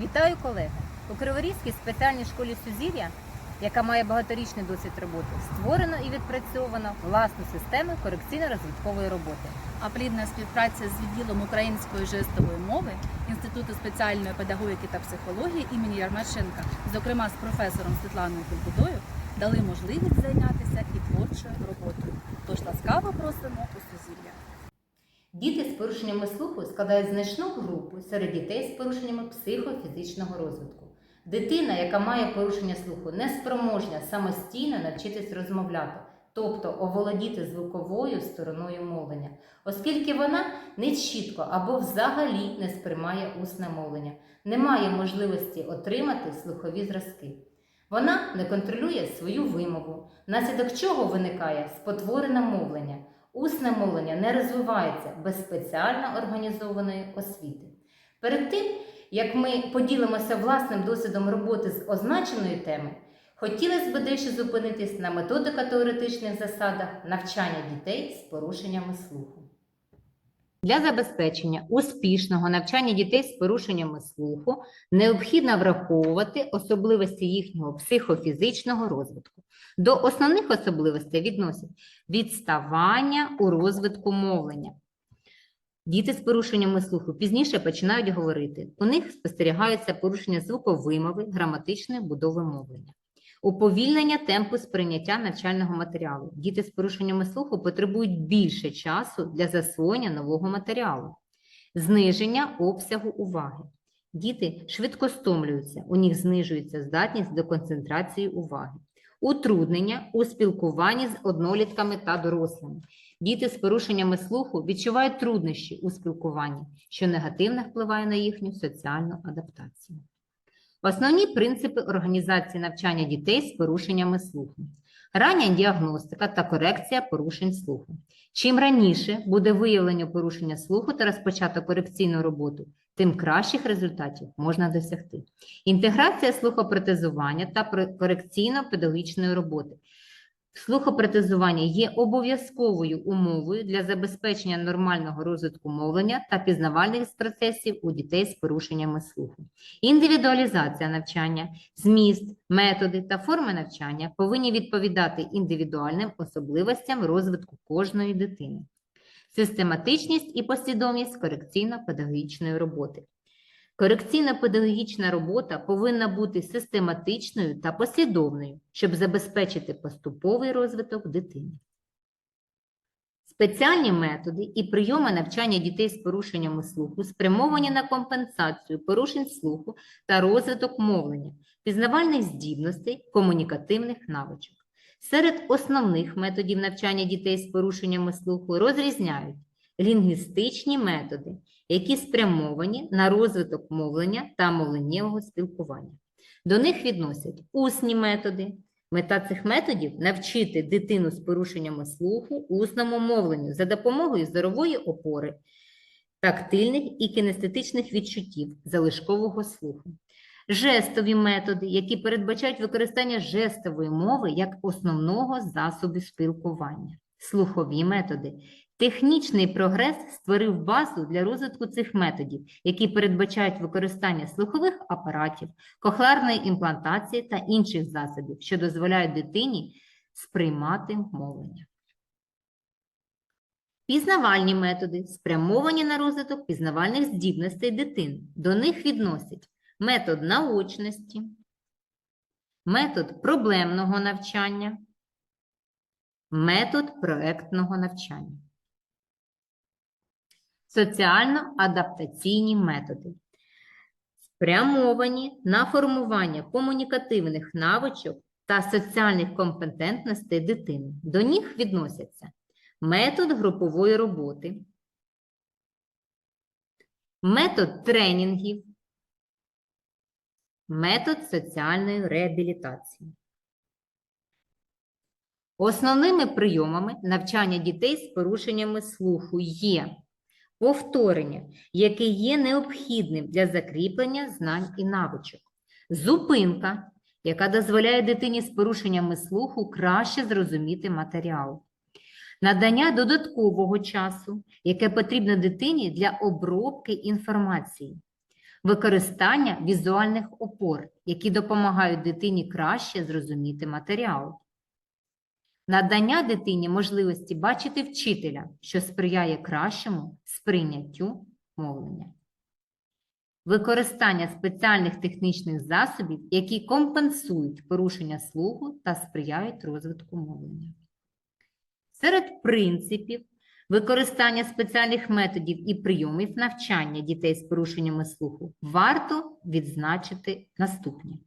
Вітаю колеги! У Криворізькій спеціальній школі Сузір'я, яка має багаторічний досвід роботи, створено і відпрацьовано власну систему корекційно-розвиткової роботи. а плідна співпраця з відділом української жестової мови Інституту спеціальної педагогіки та психології імені Ярмашенка, зокрема з професором Світланою Кульбудою, дали можливість зайнятися і творчою роботою. Тож ласкаво просимо у Сузір'я. Діти з порушеннями слуху складають значну групу серед дітей з порушеннями психофізичного розвитку. Дитина, яка має порушення слуху, не спроможна самостійно навчитись розмовляти, тобто оволодіти звуковою стороною мовлення, оскільки вона не чітко або взагалі не сприймає усне мовлення, не має можливості отримати слухові зразки. Вона не контролює свою вимову, внаслідок чого виникає спотворене мовлення. Усне мовлення не розвивається без спеціально організованої освіти. Перед тим, як ми поділимося власним досвідом роботи з означеної теми, хотілося б дещо зупинитись на методико-теоретичних засадах навчання дітей з порушеннями слуху. Для забезпечення успішного навчання дітей з порушеннями слуху необхідно враховувати особливості їхнього психофізичного розвитку. До основних особливостей відносять відставання у розвитку мовлення. Діти з порушеннями слуху пізніше починають говорити. У них спостерігаються порушення звуковимови, граматичної будови мовлення. Уповільнення темпу сприйняття навчального матеріалу. Діти з порушеннями слуху потребують більше часу для засвоєння нового матеріалу, зниження обсягу уваги. Діти швидко стомлюються, у них знижується здатність до концентрації уваги, утруднення у спілкуванні з однолітками та дорослими. Діти з порушеннями слуху відчувають труднощі у спілкуванні, що негативно впливає на їхню соціальну адаптацію. Основні принципи організації навчання дітей з порушеннями слуху. Рання діагностика та корекція порушень слуху. Чим раніше буде виявлено порушення слуху та розпочато корекційну роботу, тим кращих результатів можна досягти. Інтеграція слухопротезування та корекційно-педагогічної роботи. Слухопротезування є обов'язковою умовою для забезпечення нормального розвитку мовлення та пізнавальних процесів у дітей з порушеннями слуху. Індивідуалізація навчання, зміст, методи та форми навчання повинні відповідати індивідуальним особливостям розвитку кожної дитини. Систематичність і послідовність корекційно-педагогічної роботи. Корекційно-педагогічна робота повинна бути систематичною та послідовною, щоб забезпечити поступовий розвиток дитини. Спеціальні методи і прийоми навчання дітей з порушеннями слуху спрямовані на компенсацію порушень слуху та розвиток мовлення, пізнавальних здібностей, комунікативних навичок. Серед основних методів навчання дітей з порушеннями слуху розрізняють лінгвістичні методи, які спрямовані на розвиток мовлення та мовленнєвого спілкування. До них відносять усні методи. Мета цих методів навчити дитину з порушеннями слуху усному мовленню за допомогою зорової опори, тактильних і кінестетичних відчуттів залишкового слуху. Жестові методи, які передбачають використання жестової мови як основного засобу спілкування. Слухові методи. Технічний прогрес створив базу для розвитку цих методів, які передбачають використання слухових апаратів, кохлеарної імплантації та інших засобів, що дозволяють дитині сприймати мовлення. Пізнавальні методи спрямовані на розвиток пізнавальних здібностей дитини. До них відносять метод наочності, метод проблемного навчання, метод проектного навчання. Соціально-адаптаційні методи спрямовані на формування комунікативних навичок та соціальних компетентностей дитини. До них відносяться метод групової роботи, метод тренінгів, метод соціальної реабілітації. Основними прийомами навчання дітей з порушеннями слуху є повторення, яке є необхідним для закріплення знань і навичок, зупинка, яка дозволяє дитині з порушеннями слуху краще зрозуміти матеріал, надання додаткового часу, яке потрібно дитині для обробки інформації, використання візуальних опор, які допомагають дитині краще зрозуміти матеріал. Надання дитині можливості бачити вчителя, що сприяє кращому сприйняттю мовлення. Використання спеціальних технічних засобів, які компенсують порушення слуху та сприяють розвитку мовлення. Серед принципів використання спеціальних методів і прийомів навчання дітей з порушеннями слуху варто відзначити наступні.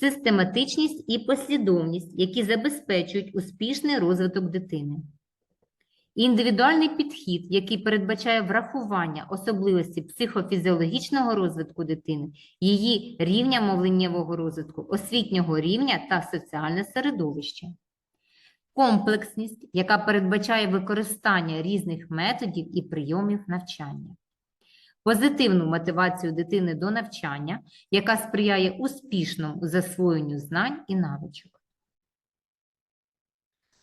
Систематичність і послідовність, які забезпечують успішний розвиток дитини. Індивідуальний підхід, який передбачає врахування особливості психофізіологічного розвитку дитини, її рівня мовленнєвого розвитку, освітнього рівня та соціальне середовище. Комплексність, яка передбачає використання різних методів і прийомів навчання. Позитивну мотивацію дитини до навчання, яка сприяє успішному засвоєнню знань і навичок.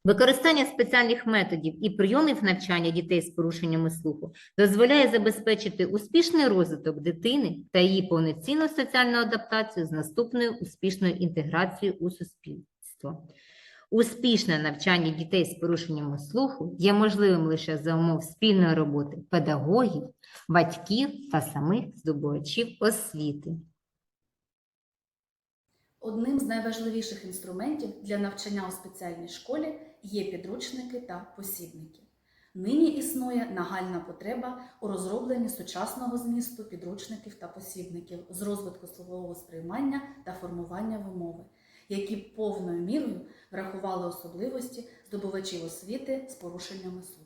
Використання спеціальних методів і прийомів навчання дітей з порушеннями слуху дозволяє забезпечити успішний розвиток дитини та її повноцінну соціальну адаптацію з наступною успішною інтеграцією у суспільство. Успішне навчання дітей з порушеннями слуху є можливим лише за умов спільної роботи педагогів, батьків та самих здобувачів освіти. Одним з найважливіших інструментів для навчання у спеціальній школі є підручники та посібники. Нині існує нагальна потреба у розробленні сучасного змісту підручників та посібників з розвитку словового сприймання та формування вимови, які повною мірою врахували особливості здобувачів освіти з порушеннями слуху.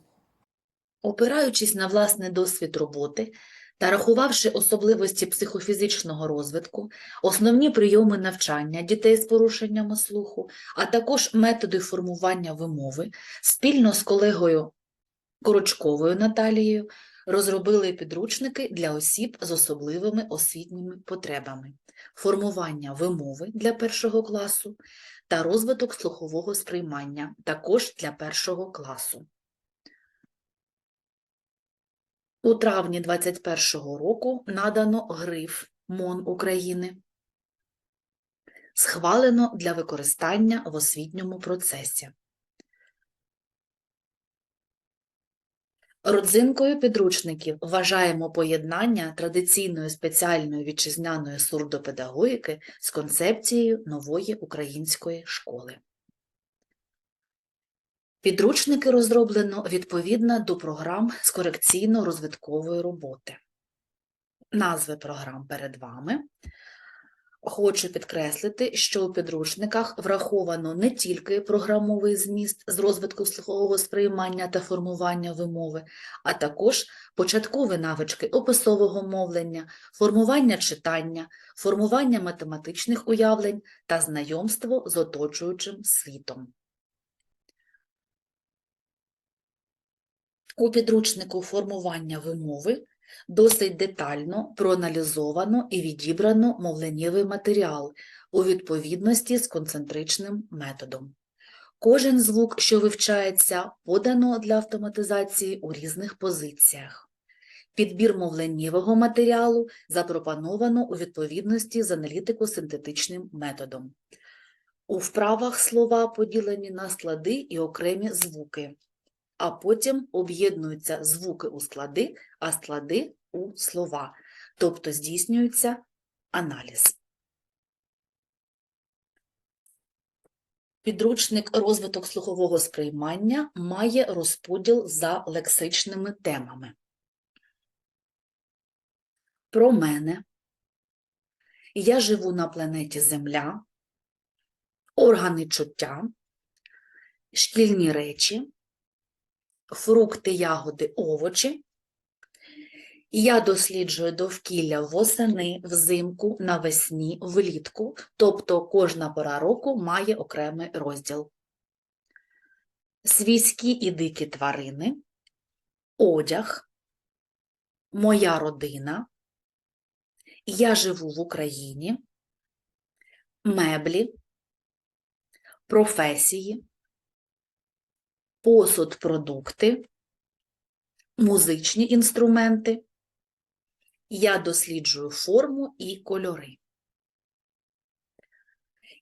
Опираючись на власний досвід роботи та рахувавши особливості психофізичного розвитку, основні прийоми навчання дітей з порушеннями слуху, а також методи формування вимови, спільно з колегою Корочковою Наталією розробили підручники для осіб з особливими освітніми потребами, формування вимови для першого класу та розвиток слухового сприймання також для першого класу. У травні 2021 року надано гриф МОН України. Схвалено для використання в освітньому процесі. Родзинкою підручників вважаємо поєднання традиційної спеціальної вітчизняної сурдопедагогіки з концепцією нової української школи. Підручники розроблено відповідно до програм з корекційно-розвиткової роботи. Назви програм перед вами. Хочу підкреслити, що у підручниках враховано не тільки програмовий зміст з розвитку слухового сприймання та формування вимови, а також початкові навички описового мовлення, формування читання, формування математичних уявлень та знайомство з оточуючим світом. У підручнику формування вимови досить детально проаналізовано і відібрано мовленнєвий матеріал у відповідності з концентричним методом. Кожен звук, що вивчається, подано для автоматизації у різних позиціях. Підбір мовленнєвого матеріалу запропоновано у відповідності з аналітико-синтетичним методом. У вправах слова поділені на склади і окремі звуки а потім об'єднуються звуки у склади, а склади у слова, тобто здійснюється аналіз. Підручник розвиток слухового сприймання має розподіл за лексичними темами. Про мене. Я живу на планеті Земля, органи чуття, шкільні речі, фрукти, ягоди, овочі. Я досліджую довкілля восени, взимку, навесні, влітку, тобто кожна пора року має окремий розділ. Свійські і дикі тварини, одяг, моя родина, я живу в Україні, меблі, професії, посуд продукти, музичні інструменти, Я досліджую форму і кольори.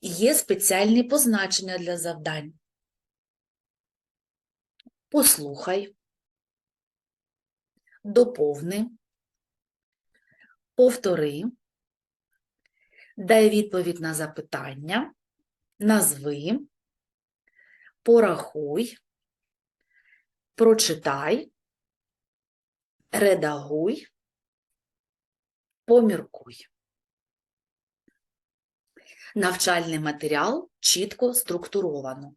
Є спеціальні позначення для завдань. Послухай, доповни, повтори, дай відповідь на запитання, назви, порахуй, прочитай, редагуй, поміркуй. Навчальний матеріал чітко структуровано.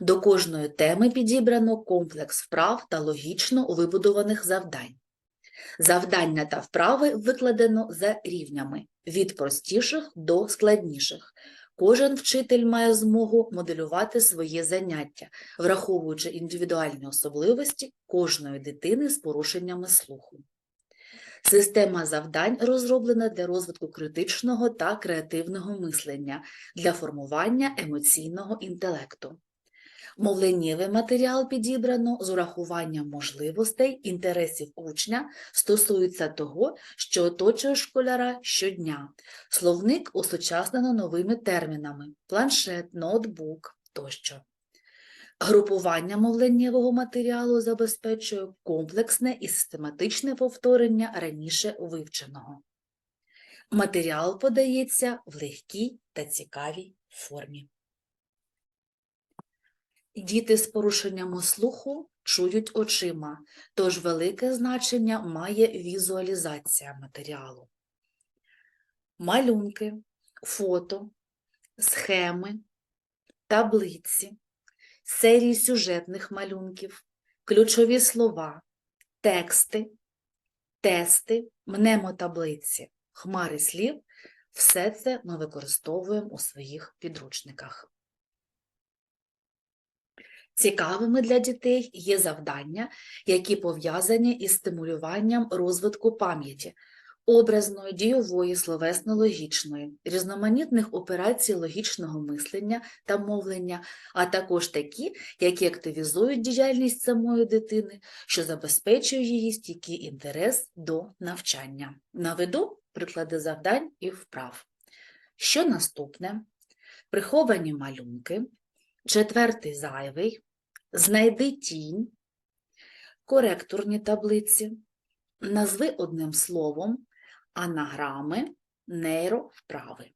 До кожної теми підібрано комплекс вправ та логічно вибудованих завдань. Завдання та вправи викладено за рівнями від простіших до складніших. Кожен вчитель має змогу моделювати своє заняття, враховуючи індивідуальні особливості кожної дитини з порушеннями слуху. Система завдань розроблена для розвитку критичного та креативного мислення, для формування емоційного інтелекту. Мовленнєвий матеріал підібрано з урахуванням можливостей, інтересів учня стосується того, що оточує школяра щодня. Словник осучаснено новими термінами планшет, ноутбук тощо. Групування мовленнєвого матеріалу забезпечує комплексне і систематичне повторення раніше вивченого. Матеріал подається в легкій та цікавій формі. Діти з порушеннями слуху чують очима, тож велике значення має візуалізація матеріалу. Малюнки, фото, схеми, таблиці, серії сюжетних малюнків, ключові слова, тексти, тести, мнемотаблиці, хмари слів – все це ми використовуємо у своїх підручниках. Цікавими для дітей є завдання, які пов'язані із стимулюванням розвитку пам'яті, образної, дійової, словесно-логічної, різноманітних операцій логічного мислення та мовлення, а також такі, які активізують діяльність самої дитини, що забезпечує її стійкий інтерес до навчання. Наведу приклади завдань і вправ. Що наступне? Приховані малюнки, четвертий зайвий, знайди тінь, коректорні таблиці, назви одним словом, анаграми, нейровправи.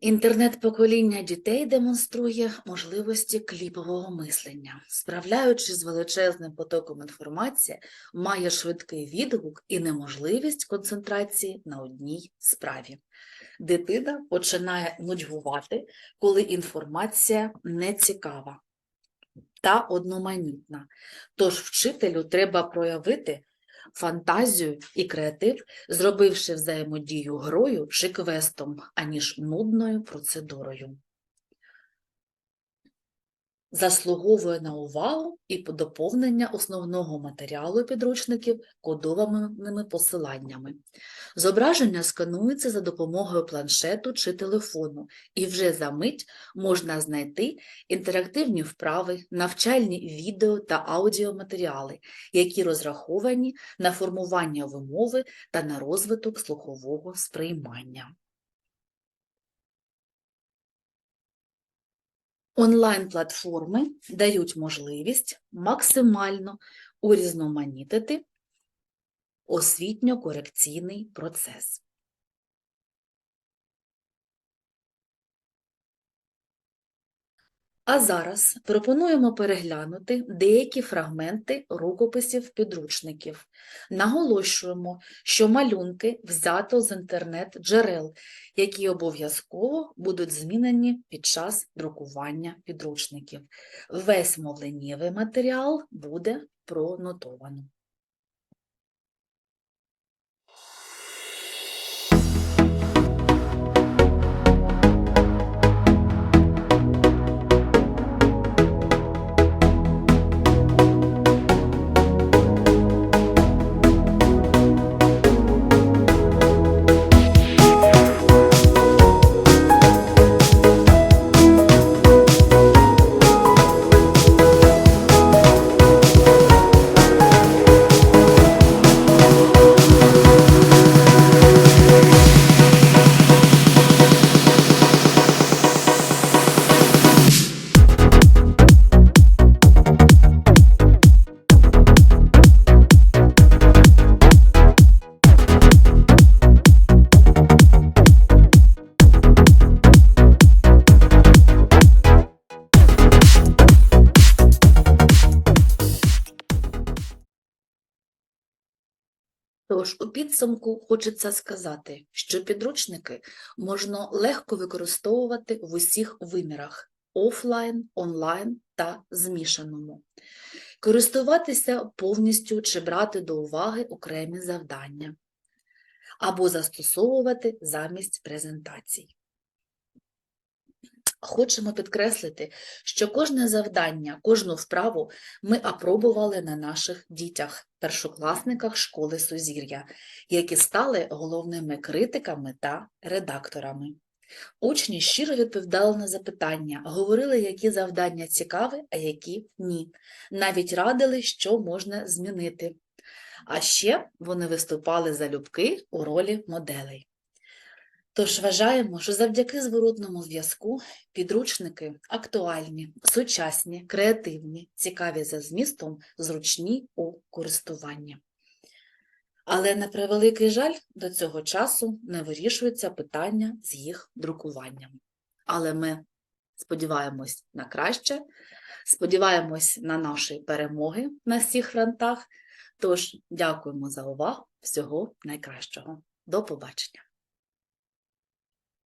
Інтернет-покоління дітей демонструє можливості кліпового мислення. Справляючись з величезним потоком інформації, має швидкий відгук і неможливість концентрації на одній справі. Дитина починає нудьгувати, коли інформація не цікава та одноманітна. Тож вчителю треба проявити фантазію і креатив, зробивши взаємодію грою чи квестом, аніж нудною процедурою. Заслуговує на увагу і доповнення основного матеріалу підручників кодованими посиланнями. Зображення сканується за допомогою планшету чи телефону, і вже за мить можна знайти інтерактивні вправи, навчальні відео та аудіоматеріали, які розраховані на формування вимови та на розвиток слухового сприймання. Онлайн-платформи дають можливість максимально урізноманітити освітньо-корекційний процес. А зараз пропонуємо переглянути деякі фрагменти рукописів підручників. Наголошуємо, що малюнки взято з інтернет-джерел, які обов'язково будуть змінені під час друкування підручників. Весь мовленнєвий матеріал буде пронотовано. Тож у підсумку хочеться сказати, що підручники можна легко використовувати в усіх вимірах офлайн, онлайн та змішаному. Користуватися повністю чи брати до уваги окремі завдання або застосовувати замість презентацій. Хочемо підкреслити, що кожне завдання, кожну вправу ми апробували на наших дітях, першокласниках школи Сузір'я, які стали головними критиками та редакторами. Учні щиро відповідали на запитання, говорили, які завдання цікаві, а які ні. Навіть радили, що можна змінити. А ще вони виступали залюбки у ролі моделей. Тож вважаємо, що завдяки зворотному зв'язку підручники актуальні, сучасні, креативні, цікаві за змістом, зручні у користуванні. Але на превеликий жаль, до цього часу не вирішується питання з їх друкуванням. Але ми сподіваємось на краще, сподіваємось на наші перемоги на всіх фронтах. Тож дякуємо за увагу. Всього найкращого. До побачення!